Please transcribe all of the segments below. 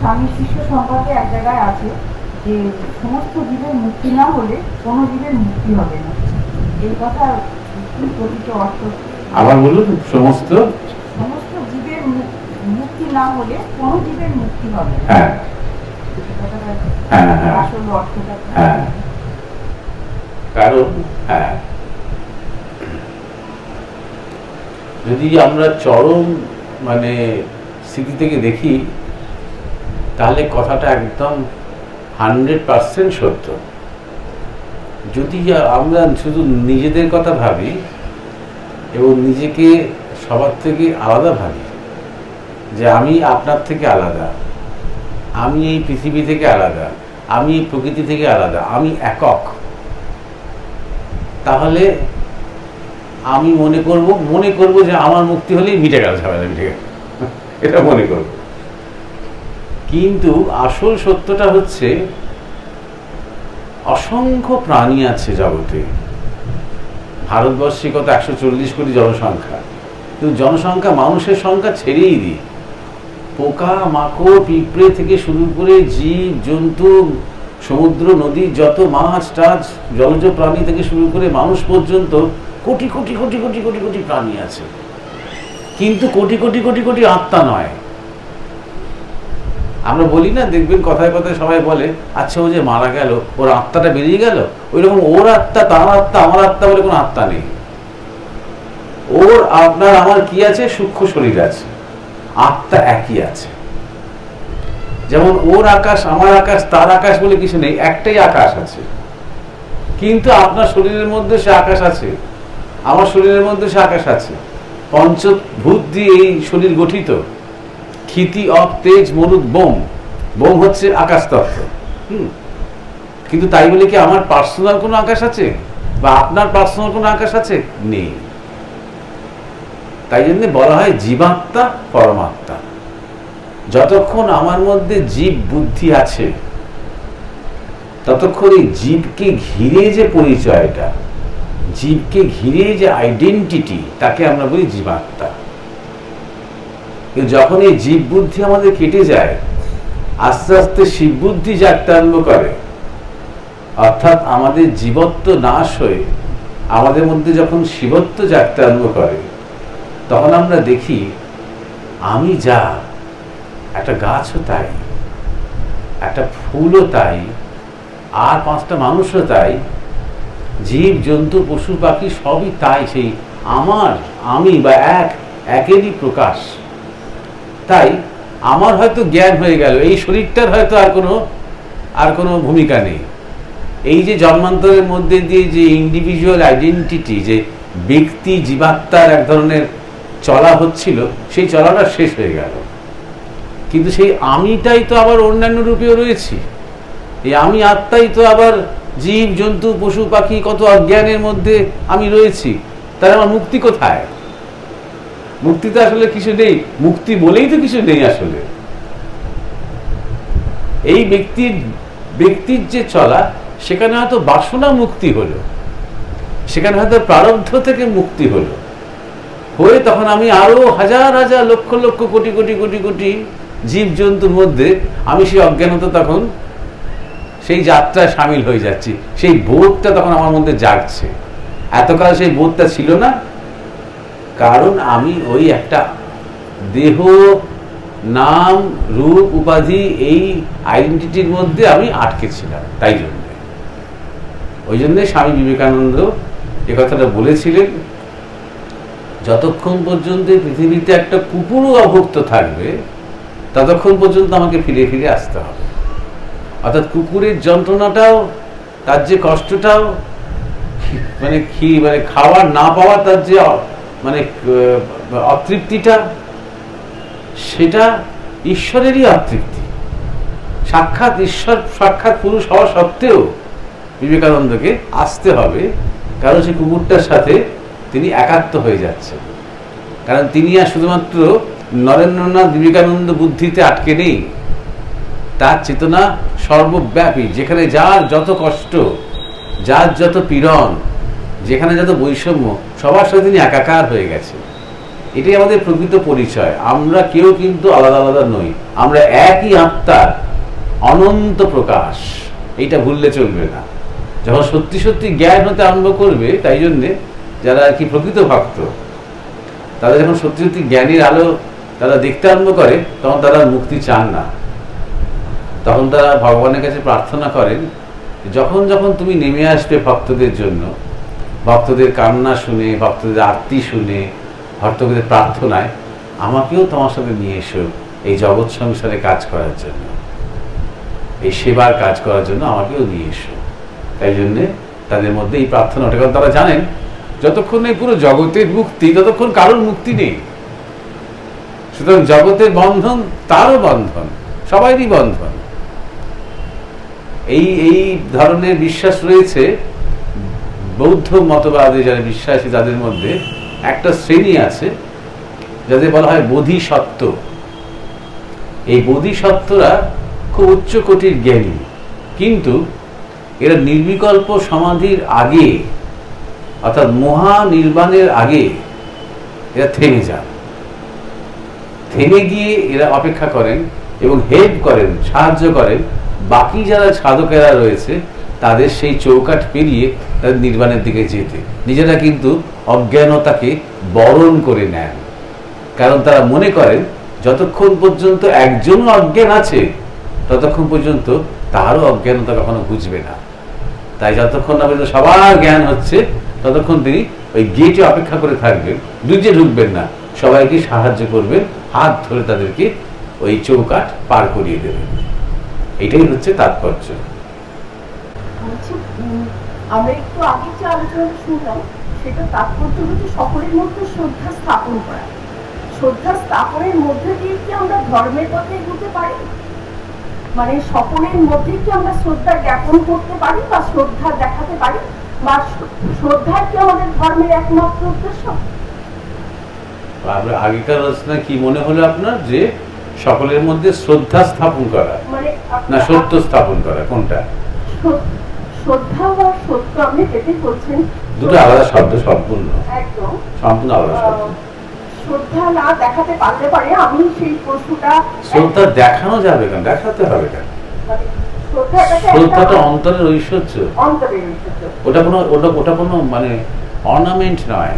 স্বামী শিষ্য সম্পর্কে এক জায়গায় আছে যে সমস্ত জীবের মুক্তি না হলে কোনো জীবের মুক্তি হবে না। এই কথা প্রকৃত অর্থ? আবার বলুন সমস্ত? সমস্ত জীবের মুক্তি না হলে কোনো জীবের মুক্তি হবে না। হ্যাঁ। হ্যাঁ। কারণ হ্যাঁ। যদি আমরা চরম মানে স্থিতি থেকে দেখি, তাহলে কথাটা একদম হান্ড্রেড পার্সেন্ট সত্য। যদি আমরা শুধু নিজেদের কথা ভাবি এবং নিজেকে সবার থেকে আলাদা ভাবি, যে আমি আপনার থেকে আলাদা, আমি এই পৃথিবী থেকে আলাদা, আমি এই প্রকৃতি থেকে আলাদা, আমি একক, তাহলে আমি মনে করব মনে করব যে আমার মুক্তি হলেই মিটে গেল ঝামেলা, মিটে গেল। এটা মনে করব। কিন্তু আসল সত্যটা হচ্ছে, অসংখ্য প্রাণী আছে জগতে। ভারতবর্ষে কত একশো চল্লিশ কোটি জনসংখ্যা। কিন্তু জনসংখ্যা মানুষের সংখ্যা ছেড়েই দিই। পোকা, মাকড়, পিঁপড়ে থেকে শুরু করে জীব, জন্তু, সমুদ্র, নদী, যত মাছ, টাছ, জলজ প্রাণী থেকে শুরু করে মানুষ পর্যন্ত কোটি কোটি কোটি কোটি কোটি কোটি প্রাণী আছে। কিন্তু কোটি কোটি কোটি কোটি আত্মা নয়। আমরা বলি না, দেখবেন কথায় কথায় সবাই বলে আচ্ছা ও যে মারা গেল, ওর আত্মাটা বেরিয়ে গেল? ওই রকম ওর আত্মা, তার আত্মা, আমার আত্মা বলে কোনো আত্মা নেই। ওর, আপনার, আমার কি আছে? সূক্ষ্ম শরীর আছে। আত্মা একই আছে। যেমন ওর আকাশ, আমার আকাশ, তার আকাশ বলে কিছু নেই, একটাই আকাশ আছে। কিন্তু আপনার শরীরের মধ্যে সে আকাশ আছে। আমার শরীরের মধ্যে সে আকাশ আছে। পঞ্চভূত দিয়ে এই শরীর গঠিত। ক্ষিতি, অপ, তেজ, মরুদ, বোম। বোম হচ্ছে আকাশ তত্ত্ব। হুম। কিন্তু তাই বলে কি আমার পার্সোনাল কোনো আকাশ আছে? বা আপনার পার্সোনাল কোনো আকাশ আছে? নেই। তাই জন্য বলা হয় জীবাত্মা, পরমাত্মা। যতক্ষণ আমার মধ্যে জীব বুদ্ধি আছে, ততক্ষণ এই জীবকে ঘিরে যে পরিচয়টা জীবকে ঘিরে যে আইডেন্টিটি তাকে আমরা বলি জীবাত্মা। যখন এই জীব বুদ্ধি আমাদের কেটে যায়, আস্তে আস্তে শিব বুদ্ধি জাগতে আরম্ভ করে, অর্থাৎ আমাদের জীবত্ব নাশ হয়ে আমাদের মধ্যে যখন শিবত্ব জাগতে আরম্ভ করে, তখন আমরা দেখি, আমি যা, একটা গাছও তাই, একটা ফুলও তাই, আর পাঁচটা মানুষও তাই জীব জন্তু পশু, পাখি সবই তাই সেই আমার, আমি বা এক, একেরই প্রকাশ। তাই আমার হয়তো জ্ঞান হয়ে গেল, এই শরীরটার হয়তো আর কোনো আর কোনো ভূমিকা নেই। এই যে জন্মান্তরের মধ্যে দিয়ে যে ইন্ডিভিজুয়াল আইডেন্টিটি যে ব্যক্তি জীবাত্মার এক ধরনের চলা হচ্ছিল, সেই চলাটা শেষ হয়ে গেল। কিন্তু সেই আমিটাই তো আবার অন্যান্য রূপেও রয়েছি। এই আমি আত্মাই তো আবার জীব, জন্তু, পশু, পাখি, কত অজ্ঞানের মধ্যে আমি রয়েছি তার আমার মুক্তি কোথায়? মুক্তি তো আসলে কিছু নেই, মুক্তি বলেই তো কিছু নেই আসলে। এই ব্যক্তির ব্যক্তির যে চলা, সেখানে হয়তো বাসনা মুক্তি হলো, সেখানে হয়তো প্রারব্ধ থেকে মুক্তি হলো। হয়ে তখন আমি আরও হাজার হাজার, লক্ষ লক্ষ, কোটি কোটি কোটি কোটি জীব জন্তুর মধ্যে আমি সেই অজ্ঞানতা তখন সেই যাত্রায় সামিল হয়ে যাচ্ছি। সেই বোধটা তখন আমার মধ্যে জাগছে। এতকাল সেই বোধটা ছিল না। কারণ আমি ওই একটা দেহ, নাম, রূপ, উপাধি এই আইডেন্টিটির মধ্যে আমি আটকে ছিলাম। তাই জন্য। ওই জন্যে স্বামী বিবেকানন্দ এ কথাটা বলেছিলেন, যতক্ষণ পর্যন্ত পৃথিবীতে একটা কুকুরও অভুক্ত থাকবে, ততক্ষণ পর্যন্ত আমাকে ফিরে ফিরে আসতে হবে। অর্থাৎ কুকুরের যন্ত্রণাটাও, তার যে কষ্টটাও মানে কি মানে খাবার না পাওয়া তার যে মানে অতৃপ্তিটা, সেটা ঈশ্বরেরই অতৃপ্তি। সাক্ষাৎ ঈশ্বর, সাক্ষাৎ পুরুষ হওয়া সত্ত্বেও বিবেকানন্দকে আসতে হবে, কারণ সেই কুকুরটার সাথে তিনি একাত্ম হয়ে যাচ্ছেন। কারণ তিনি আর শুধুমাত্র নরেন্দ্রনাথ বিবেকানন্দ বুদ্ধিতে আটকে নেই তার চেতনা সর্বব্যাপী। যেখানে যার যত কষ্ট, যার যত পীড়ন, যেখানে যত বৈষম্য, সবার সাথে তিনি একাকার হয়ে গেছে এটাই আমাদের প্রকৃত পরিচয়। আমরা কেউ কিন্তু আলাদা আলাদা নই। আমরা একই আত্মার অনন্ত প্রকাশ। এইটা ভুললে চলবে না। যখন সত্যি সত্যি জ্ঞান হতে আরম্ভ করবে, তাই জন্যে যারা আর কি প্রকৃত ভক্ত তারা যখন সত্যি সত্যি জ্ঞানীর আলো তারা দেখতে আরম্ভ করে, তখন তারা মুক্তি চান না। তখন তারা ভগবানের কাছে প্রার্থনা করেন, যখন যখন তুমি নেমে আসবে ভক্তদের জন্য, ভক্তদের কান্না শুনে, ভক্তদের আরতি শুনে, ভক্তদের প্রার্থনায়, আমাকেও তোমার সাথে নিয়ে এসো এই জগৎ সংসারে কাজ করার জন্য। এই সেবার কাজ করার জন্য আমাকেও নিয়ে এসো। তাই জন্যে তাদের মধ্যে এই প্রার্থনাটা কারণ তারা জানেন, যতক্ষণ এই পুরো জগতের মুক্তি, ততক্ষণ কারোর মুক্তি নেই। সুতরাং জগতের বন্ধন তারও বন্ধন সবারই বন্ধন। এই এই ধরনের বিশ্বাস রয়েছে বৌদ্ধ মতবাদে যারা বিশ্বাসী তাদের মধ্যে, একটা শ্রেণি আছে যাদের বলা হয় বোধিসত্ত্ব। এই বোধিসত্ত্বরা খুব উচ্চ কোটির জ্ঞানী, কিন্তু এরা নির্বিকল্প সমাধির আগে, অর্থাৎ মহা নির্বাণের আগে এরা থেমে যান। থেমে গিয়ে এরা অপেক্ষা করেন এবং হেল্প করেন, সাহায্য করেন। বাকি যারা সাধকেরা রয়েছে, তাদের সেই চৌকাঠ পেরিয়ে তাদের নির্বাণের দিকে যেতে। নিজেরা কিন্তু অজ্ঞানতাকে বরণ করে নেন। কারণ তারা মনে করেন, যতক্ষণ পর্যন্ত একজনও অজ্ঞান আছে, ততক্ষণ পর্যন্ত তারও অজ্ঞানতা কখনো বুঝবে না। তাই যতক্ষণ না পর্যন্ত সবার জ্ঞান হচ্ছে, ততক্ষণ তিনি ওই গেটে অপেক্ষা করে থাকবেন দুজে ঢুকবেন না। সবাইকে সাহায্য করবেন, হাত ধরে তাদেরকে ওই চৌকাঠ পার করিয়ে দেবেন। এটাই হচ্ছে তাৎপর্য। আমরা একটু আগে যে আলোচনা শুনলাম সেটা তাৎপর্য হচ্ছে সকলের মধ্যে শ্রদ্ধা স্থাপন করা। শ্রদ্ধা স্থাপনের মধ্যে দিয়ে কি আমরা ধর্মের পথে এগোতে পারি? মানে সকলের মধ্যে কি আমরা শ্রদ্ধা জ্ঞাপন করতে পারি বা শ্রদ্ধা দেখাতে পারি? বা কি আমাদের ধর্মের একমাত্র উদ্দেশ্য? আমরা আগেকার রচনা কি মনে হলো আপনার? যে সকলের মধ্যে শ্রদ্ধা স্থাপন করা। মানে না সত্য স্থাপন করা কোনটা? দুটো আলাদা শব্দ সম্পূর্ণ। সম্পূর্ণ আলাদা শব্দ। শ্রদ্ধা দেখাতে দেখানো যাবে কেন? হবে কেন? মানে শ্রদ্ধাটা অন্তরের ঐশ্বর্য। ওটা কোনো ওটা কোনো মানে অর্নামেন্ট নয়।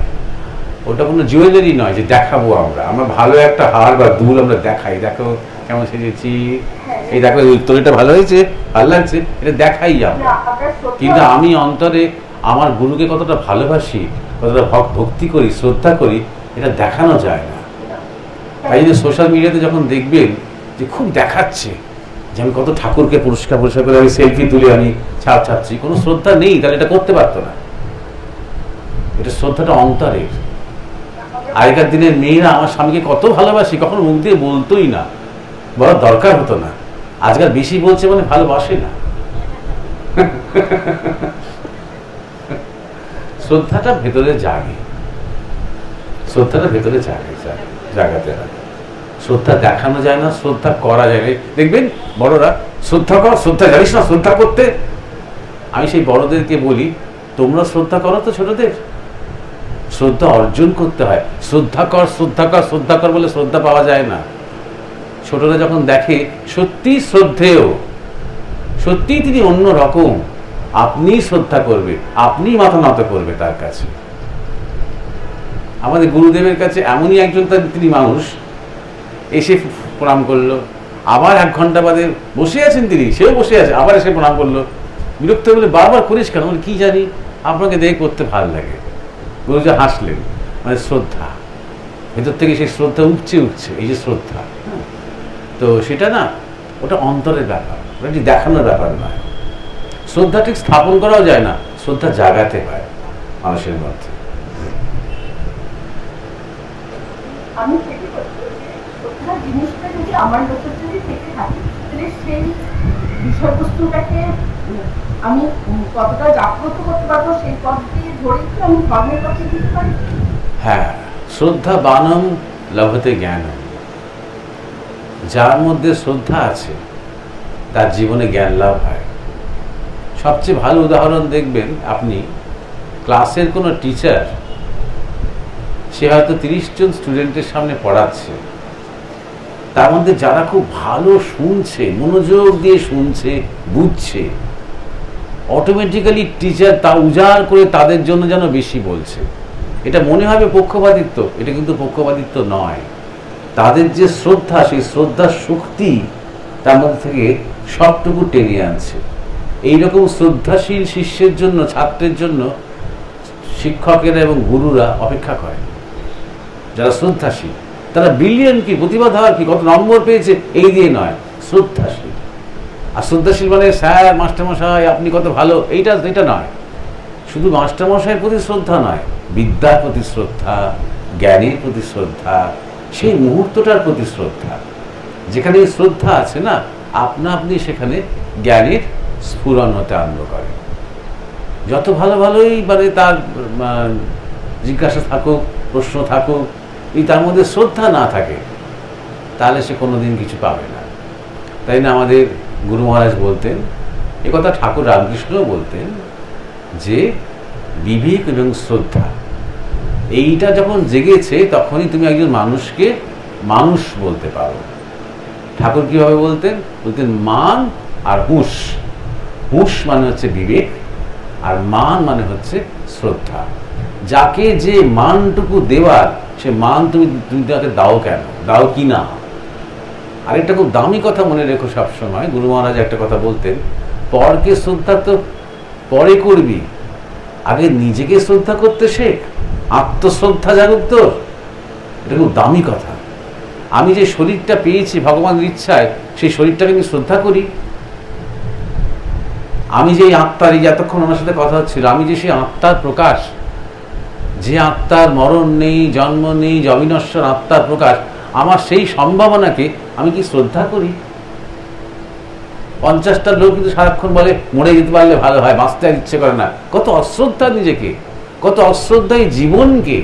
ওটা কোনো জুয়েলারি নয় যে দেখাবো আমরা। আমরা ভালো একটা হার বা দুল আমরা দেখাই। দেখো কেমন সেজেছি। হ্যাঁ। এই দেখো এই তরিটা ভালো হয়েছে ভালো লাগছে এটা দেখাই আমরা। কিন্তু আমি অন্তরে আমার গুরুকে কতটা ভালোবাসি কতটা ভক- ভক্তি করি শ্রদ্ধা করি এটা দেখানো যায় না। তাই যে সোশ্যাল মিডিয়াতে যখন দেখবেন যে খুব দেখাচ্ছে যে আমি কত ঠাকুরকে পুরস্কার পুরস্কার করে আমি সেলফি তুলে আমি ছাপ ছাপছি কোনো শ্রদ্ধা নেই তাহলে এটা করতে পারতো না। এটা শ্রদ্ধাটা অন্তরের। আগেকার দিনের মেয়েরা আমার স্বামীকে কত ভালোবাসি কখনো মুখ দিয়ে বলতোই না। বলার দরকার হতো না। আজকাল বেশি বলছে মানে ভালোবাসে না। শ্রদ্ধাটা ভেতরে জাগে। শ্রদ্ধাটা ভেতরে জাগে জাগে, জাগাতে হয়। শ্রদ্ধা দেখানো যায় না শ্রদ্ধা করা যায় না। দেখবেন বড়রা শ্রদ্ধা কর শ্রদ্ধা জানিস না শ্রদ্ধা করতে। আমি সেই বড়দেরকে বলি তোমরা শ্রদ্ধা করো তো ছোটদের। শ্রদ্ধা অর্জন করতে হয়। শ্রদ্ধা কর শ্রদ্ধা কর শ্রদ্ধা কর বলে শ্রদ্ধা পাওয়া যায় না। ছোটরা যখন দেখে সত্যি শ্রদ্ধেয় সত্যি তিনি অন্য রকম আপনি শ্রদ্ধা করবে আপনি মাথা নত করবে তার কাছে। আমাদের গুরুদেবের কাছে এমনই একজন তার তিনি মানুষ, এসে প্রণাম করল। আবার এক ঘণ্টা বাদে বসে আছেন তিনি, সেও বসে আছে, আবার এসে প্রণাম করল। বিরক্ত বলে বারবার করিস কেন? কি জানি, আপনাকে দেখে করতে ভালো লাগে। গুরুজি হাসলেন মানে শ্রদ্ধা। ভেতর থেকে সেই শ্রদ্ধা উঠছে উঠছে, এই যে শ্রদ্ধা হ্যাঁ। তো সেটা না, ওটা অন্তরের ব্যাপার, ওটা ঠিক দেখানোর ব্যাপার নয়। শ্রদ্ধা ঠিক স্থাপন করাও যায় না, শ্রদ্ধা জাগাতে হয় মানুষের মধ্যে। আমার আমি কতটা জাগ্রত করতে পারব সেই পথ দিয়ে ধরেই কি আমি ধর্মের পথে দিতে পারি। হ্যাঁ শ্রদ্ধা বানম লভতে জ্ঞানম। যার মধ্যে শ্রদ্ধা আছে, তার জীবনে জ্ঞান লাভ হয়। সবচেয়ে ভালো উদাহরণ দেখবেন আপনি, ক্লাসের কোনো টিচার, সে হয়তো তিরিশ জন স্টুডেন্টের সামনে পড়াচ্ছে। তার মধ্যে যারা খুব ভালো শুনছে, মনোযোগ দিয়ে শুনছে, বুঝছে অটোমেটিক্যালি টিচার তা উজাড় করে তাদের জন্য যেন বেশি বলছে। এটা মনে হবে পক্ষপাতিত্ব, এটা কিন্তু পক্ষপাতিত্ব নয়। তাদের যে শ্রদ্ধা, সেই শ্রদ্ধার শক্তি তার মধ্যে থেকে সবটুকু টেনে আনছে। এইরকম শ্রদ্ধাশীল শিষ্যের জন্য, ছাত্রের জন্য শিক্ষকেরা এবং গুরুরা অপেক্ষা করে। যারা শ্রদ্ধাশীল, তারা বিলিয়ন কি, প্রতিবাদ হওয়ার কি, কত নম্বর পেয়েছে, এই দিয়ে নয়। শ্রদ্ধাশীল। আর শ্রদ্ধাশীল মানে স্যার, মাস্টারমশাই, আপনি কত ভালো। এইটা এটা নয়। শুধু মাস্টারমশাইয়ের প্রতি শ্রদ্ধা নয়, বিদ্যার প্রতি শ্রদ্ধা, জ্ঞানের প্রতি শ্রদ্ধা, সেই মুহূর্তটার প্রতি শ্রদ্ধা। যেখানে শ্রদ্ধা আছে না, আপনা আপনি সেখানে জ্ঞানের স্ফুরণ হতে আরম্ভ করে যত ভালো ভালোই মানে তার জিজ্ঞাসা থাকুক, প্রশ্ন থাকুক এই তার মধ্যে শ্রদ্ধা না থাকে, তাহলে সে কোনোদিন কিছু পাবে না। তাই না আমাদের গুরু মহারাজ বলতেন, এ কথা ঠাকুর রামকৃষ্ণও বলতেন যে বিবেক এবং শ্রদ্ধা, এইটা যখন জেগেছে তখনই তুমি একজন মানুষকে মানুষ বলতে পারো। ঠাকুর কীভাবে বলতেন? বলতেন মান আর হুঁশ। হুঁশ মানে হচ্ছে বিবেক আর মান মানে হচ্ছে শ্রদ্ধা। যাকে যে মানটুকু দেওয়ার, সে মান তুমি তুমি তাকে দাও কেন? দাও কি না? আরেকটা খুব দামি কথা মনে রেখো সবসময়, গুরু মহারাজ একটা কথা বলতেন, পরকে শ্রদ্ধা তো পরে করবি, আগে নিজেকে শ্রদ্ধা করতে শেখ, আত্মশ্রদ্ধা জানুক তো এটা খুব দামি কথা। আমি যে শরীরটা পেয়েছি ভগবানের ইচ্ছায়, সেই শরীরটাকে আমি শ্রদ্ধা করি। আমি যে আত্মার, এই এতক্ষণ ওনার সাথে কথা হচ্ছিল, আমি যে সেই আত্মার প্রকাশ, যে আত্মার মরণ নেই, জন্ম নেই যে অবিনশ্বর আত্মার প্রকাশ আমার সেই সম্ভাবনাকে আমি কি শ্রদ্ধা করি? পঞ্চাশটা লোক কিন্তু সারাক্ষণ বলে, মরে যেতে পারলে ভালো হয়, বাঁচতে আর ইচ্ছে করে না। কত অশ্রদ্ধা নিজেকে, কত অশ্রদ্ধা এই জীবনকে।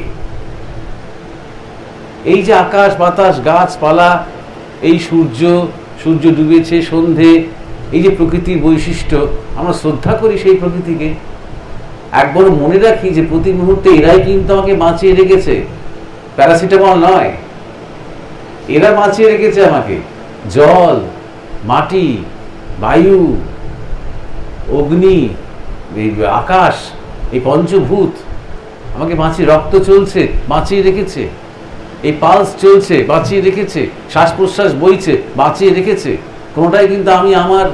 এই যে আকাশ, বাতাস, গাছপালা, এই সূর্য সূর্য ডুবেছে সন্ধে, এই যে প্রকৃতির বৈশিষ্ট্য, আমরা শ্রদ্ধা করি সেই প্রকৃতিকে। একবার মনে রাখি যে প্রতি মুহূর্তে এরাই কিন্তু আমাকে বাঁচিয়ে রেখেছে। প্যারাসিটামল নয়। এরা বাঁচিয়ে রেখেছে আমাকে। জল, মাটি, বায়ু, অগ্নি, এই আকাশ, এই পঞ্চভূত, আমাকে বাঁচিয়ে, রক্ত চলছে, বাঁচিয়ে রেখেছে। এই পালস চলছে, বাঁচিয়ে রেখেছে শ্বাস প্রশ্বাস বইছে, বাঁচিয়ে রেখেছে। কোনোটাই কিন্তু আমি আমার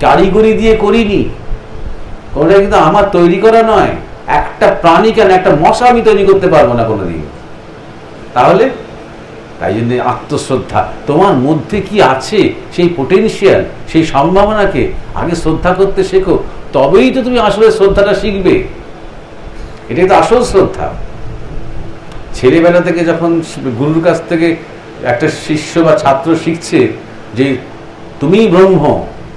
কারিগরি দিয়ে করিনি। কোনোটাই কিন্তু আমার তৈরি করা নয়। একটা প্রাণী কেন একটা মশা আমি তৈরি করতে পারব না কোনোদিন। তাহলে তাই জন্য আত্মশ্রদ্ধা। তোমার মধ্যে কি আছে সেই পোটেনশিয়াল সেই সম্ভাবনাকে আগে শ্রদ্ধা করতে শেখো, তবেই তো তুমি আসলে শ্রদ্ধাটা শিখবে। এটাই তো আসল শ্রদ্ধা। ছেলেবেলা থেকে যখন গুরুর কাছ থেকে একটা শিষ্য বা ছাত্র শিখছে যে তুমি ব্রহ্ম,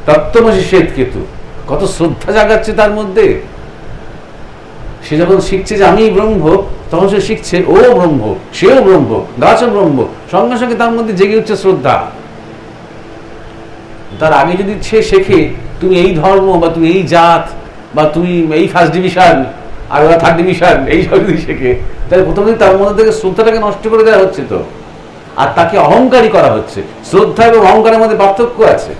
তত্ত্বমসি শ্বেত কেতু, কত শ্রদ্ধা জাগাচ্ছে তার মধ্যে। সে যখন শিখছে যে আমি ব্রহ্ম তখন সে শিখছে, ও ব্রহ্ম, সেও ব্রহ্ম, গাছও ব্রহ্ম, সঙ্গে সঙ্গে তার মধ্যে জেগে উঠছে শ্রদ্ধা। তার আগে যদি সে শেখে, তুমি এই ধর্ম বা তুমি এই জাত বা তুমি এই ফার্স্ট ডিভিশন আর ওরা থার্ড ডিভিশন এই সব যদি শেখে, তাহলে প্রথমে তার মধ্যে থেকে শ্রদ্ধাটাকে নষ্ট করে দেওয়া হচ্ছে তো। আর তাকে অহংকারী করা হচ্ছে। শ্রদ্ধা এবং অহংকারের মধ্যে পার্থক্য আছে।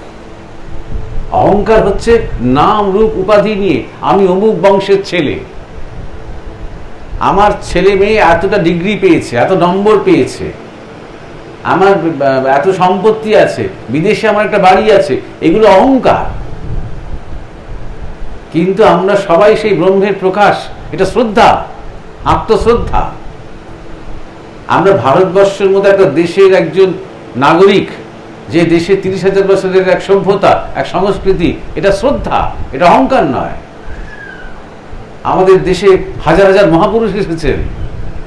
অহংকার হচ্ছে নাম, রূপ, উপাধি নিয়ে, আমি অমুক বংশের ছেলে। আমার ছেলে মেয়ে এতটা ডিগ্রি পেয়েছে, এত নম্বর পেয়েছে, আমার এত সম্পত্তি আছে, বিদেশে আমার একটা বাড়ি আছে, এগুলো অহংকার। কিন্তু আমরা সবাই সেই ব্রহ্মের প্রকাশ, এটা শ্রদ্ধা, আত্মশ্রদ্ধা। আমরা ভারতবর্ষের মতো একটা দেশের একজন নাগরিক, যে দেশে তিরিশ হাজার বছরের এক সভ্যতা, এক সংস্কৃতি, এটা শ্রদ্ধা, এটা অহংকার নয়। আমাদের দেশে হাজার হাজার মহাপুরুষ এসেছেন।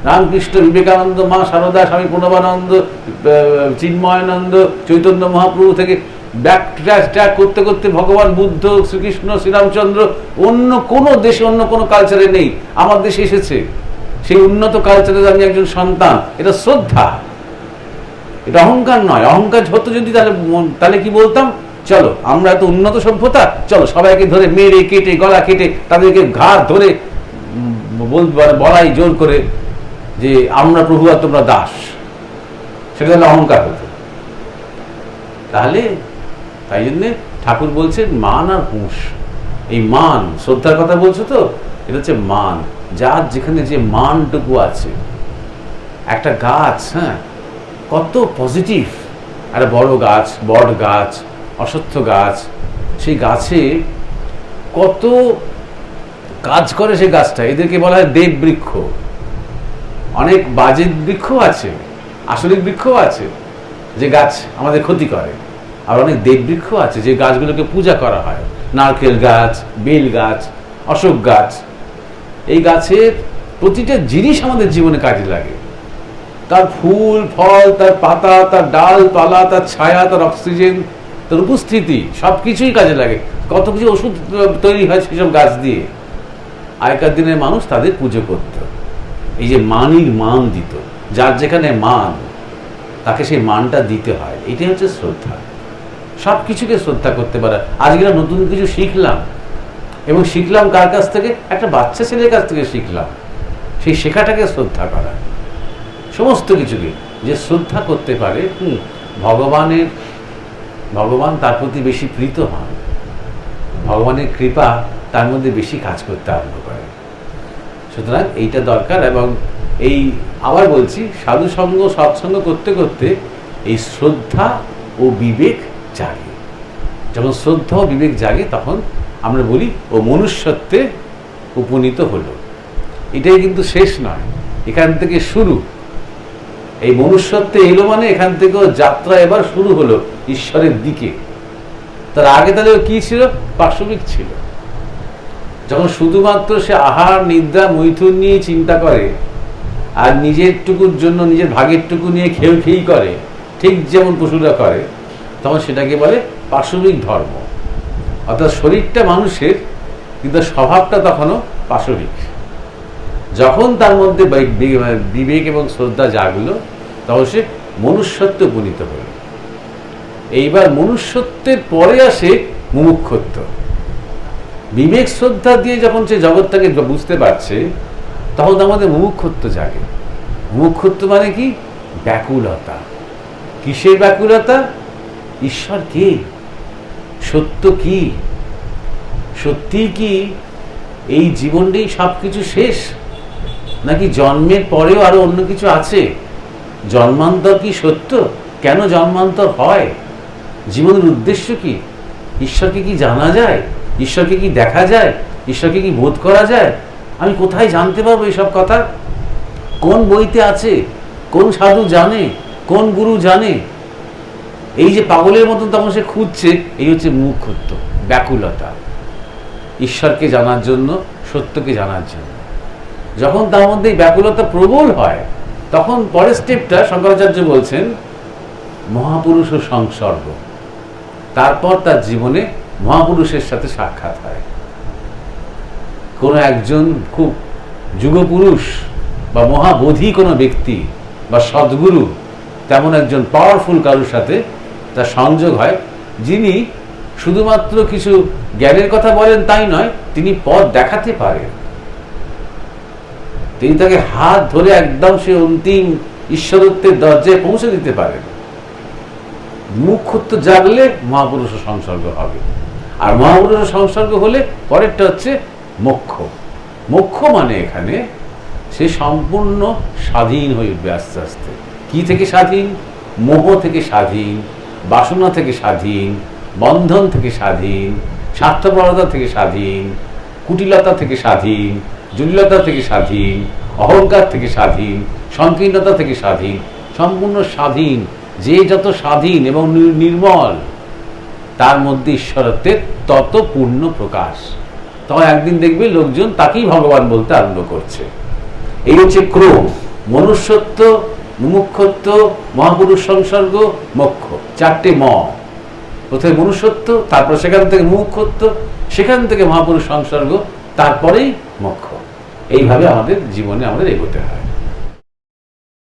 রামকৃষ্ণ বিবেকানন্দ, মা সারদা, স্বামী প্রণবানন্দ চিন্ময়ানন্দ, চৈতন্য মহাপ্রভু থেকে ব্যাক ট্র্যাক করতে করতে ভগবান বুদ্ধ, শ্রীকৃষ্ণ, শ্রীরামচন্দ্র, অন্য কোনো দেশে, অন্য কোনো কালচারে নেই। আমার দেশে এসেছে। সেই উন্নত কালচারের আমি একজন সন্তান। এটা শ্রদ্ধা। এটা অহংকার নয়। অহংকার হতো যদি তাহলে তাহলে কি বলতাম? চলো, আমরা এত উন্নত সভ্যতা, চলো সবাইকে ধরে মেরে কেটে, গলা কেটে তাদেরকে ঘাড় ধরে বল- বলাই জোর করে যে আমরা প্রভু আর তোমরা দাস। সেটা তাহলে অহংকার হতো। তাহলে তাই জন্যে ঠাকুর বলছেন, মান আর হুঁশ। এই মান, শ্রদ্ধার কথা বলছো তো? এটা হচ্ছে মান। যার যেখানে যে মানটুকু আছে। একটা গাছ হ্যাঁ কত পজিটিভ একটা বড় গাছ, বট গাছ অশ্বত্থ গাছ, সেই গাছে কত কাজ করে সেই গাছটা। এদেরকে বলা হয় দেব বৃক্ষ অনেক বাজে বৃক্ষ আছে, আসলিক বৃক্ষ আছে, যে গাছ আমাদের ক্ষতি করে। আর অনেক দেব বৃক্ষ আছে, যে গাছগুলোকে পূজা করা হয়। নারকেল গাছ, বেল গাছ, অশোক গাছ। এই গাছের প্রতিটা জিনিস আমাদের জীবনে কাজে লাগে। তার ফুল, ফল, তার পাতা, তার ডাল পালা তার ছায়া, তার অক্সিজেন তার উপস্থিতি সব কিছুই কাজে লাগে। কত কিছু ওষুধ তৈরি হয় সেসব গাছ দিয়ে। আগেকার দিনের মানুষ তাদের পুজো করত। এই যে মানির মান দিত, যার যেখানে মান, তাকে সেই মানটা দিতে হয়। এটাই হচ্ছে শ্রদ্ধা। সব কিছুকে শ্রদ্ধা করতে পারা। আজকে নতুন কিছু শিখলাম। এবং শিখলাম কার কাছ থেকে? একটা বাচ্চা ছেলের কাছ থেকে শিখলাম। সেই শেখাটাকে শ্রদ্ধা করা। সমস্ত কিছুকে। যে শ্রদ্ধা করতে পারে ভগবানের ভগবান তার প্রতি বেশি প্রীত হন। ভগবানের কৃপা তার মধ্যে বেশি কাজ করতে আরম্ভ করে। সুতরাং এইটা দরকার এবং এই আবার বলছি সাধু সঙ্গ সৎসঙ্গ করতে করতে এই শ্রদ্ধা ও বিবেক জাগে। যখন শ্রদ্ধা ও বিবেক জাগে, তখন আমরা বলি, ও মনুষ্যত্বে উপনীত হলো। এটাই কিন্তু শেষ নয়। এখান থেকে শুরু। এই মনুষ্যত্বে এলো মানে এখান থেকেও যাত্রা এবার শুরু হলো ঈশ্বরের দিকে। তার আগে ও কি ছিল? পার্শ্ববিক ছিল। যখন শুধুমাত্র সে আহার, নিদ্রা, মৈথুন নিয়ে চিন্তা করে, আর নিজের টুকুর জন্য, নিজের ভাগের টুকু নিয়ে খেয়ে খেয়েই করে, ঠিক যেমন পশুরা করে, তখন সেটাকে বলে পাশবিক ধর্ম। অর্থাৎ শরীরটা মানুষের, কিন্তু স্বভাবটা তখনও পাশবিক যখন তার মধ্যে বিবেক এবং শ্রদ্ধা জাগলো, তখন সে মনুষ্যত্ব উপনীত হল। এইবার মনুষ্যত্বের পরে আসে মুমুক্ষত্ব। বিবেক, শ্রদ্ধা দিয়ে যখন সে জগৎটাকে বুঝতে পারছে, তখন আমাদের মুমুক্ষত্ব জাগে। মুমুক্ষত্ব মানে কি? ব্যাকুলতা। কিসের ব্যাকুলতা? ঈশ্বর কে? সত্য কি? সত্যি কি এই জীবনটাই সব কিছু শেষ? নাকি জন্মের পরেও আরও অন্য কিছু আছে? জন্মান্তর কি সত্য? কেন জন্মান্তর হয়? জীবনের উদ্দেশ্য কি? ঈশ্বরকে কি জানা যায়? ঈশ্বরকে কি দেখা যায়? ঈশ্বরকে কি বোধ করা যায়? আমি কোথায় জানতে পারব এইসব কথা? কোন বইতে আছে? কোন সাধু জানে? কোন গুরু জানে? এই যে পাগলের মতন তখন সে খুঁজছে, এই হচ্ছে মুখ্যত্ব ব্যাকুলতা। ঈশ্বরকে জানার জন্য, সত্যকে জানার জন্য। যখন তার মধ্যে ব্যাকুলতা প্রবল হয়, তখন পরের স্টেপটা শঙ্করাচার্য বলছেন, মহাপুরুষ ও সংসর্গ। তারপর তার জীবনে মহাপুরুষের সাথে সাক্ষাৎ হয়। কোনো একজন খুব যুগপুরুষ বা মহাবোধি কোনো ব্যক্তি বা সদ্গুরু, তেমন একজন পাওয়ারফুল কারুর সাথে তার সংযোগ হয়, যিনি শুধুমাত্র কিছু জ্ঞানের কথা বলেন তাই নয়, তিনি পথ দেখাতে পারেন। তিনি তাকে হাত ধরে একদম সে অন্তিম ঈশ্বরত্বের দরজায় পৌঁছে দিতে পারেন। মুখ্যত্ব জাগলে মহাপুরুষ সংসর্গ হবে। আর মহাপুরুষ সংসর্গ হলে পরেরটা হচ্ছে মোক্ষ। মোক্ষ মানে এখানে সে সম্পূর্ণ স্বাধীন হয়ে উঠবে আস্তে আস্তে। কি থেকে স্বাধীন? মোহ থেকে স্বাধীন, বাসনা থেকে স্বাধীন, বন্ধন থেকে স্বাধীন, স্বার্থপরতা থেকে স্বাধীন, কুটিলতা থেকে স্বাধীন জটিলতা থেকে স্বাধীন, অহংকার থেকে স্বাধীন, সংকীর্ণতা থেকে স্বাধীন, সম্পূর্ণ স্বাধীন, যে যত স্বাধীন এবং নির্মল, তার মধ্যে ঈশ্বরত্বের তত পূর্ণ প্রকাশ। তখন একদিন দেখবে লোকজন তাকেই ভগবান বলতে আরম্ভ করছে। এই হচ্ছে ক্রম মনুষ্যত্ব, মুমুক্ষত্ব, মহাপুরুষ সংসর্গ, মোক্ষ, চারটে ম। প্রথমে মনুষ্যত্ব, তারপর সেখান থেকে মুমুক্ষত্ব, সেখান থেকে মহাপুরুষ সংসর্গ, তারপরেই মোক্ষ। এইভাবে আমাদের জীবনে আমাদের এগোতে হয়।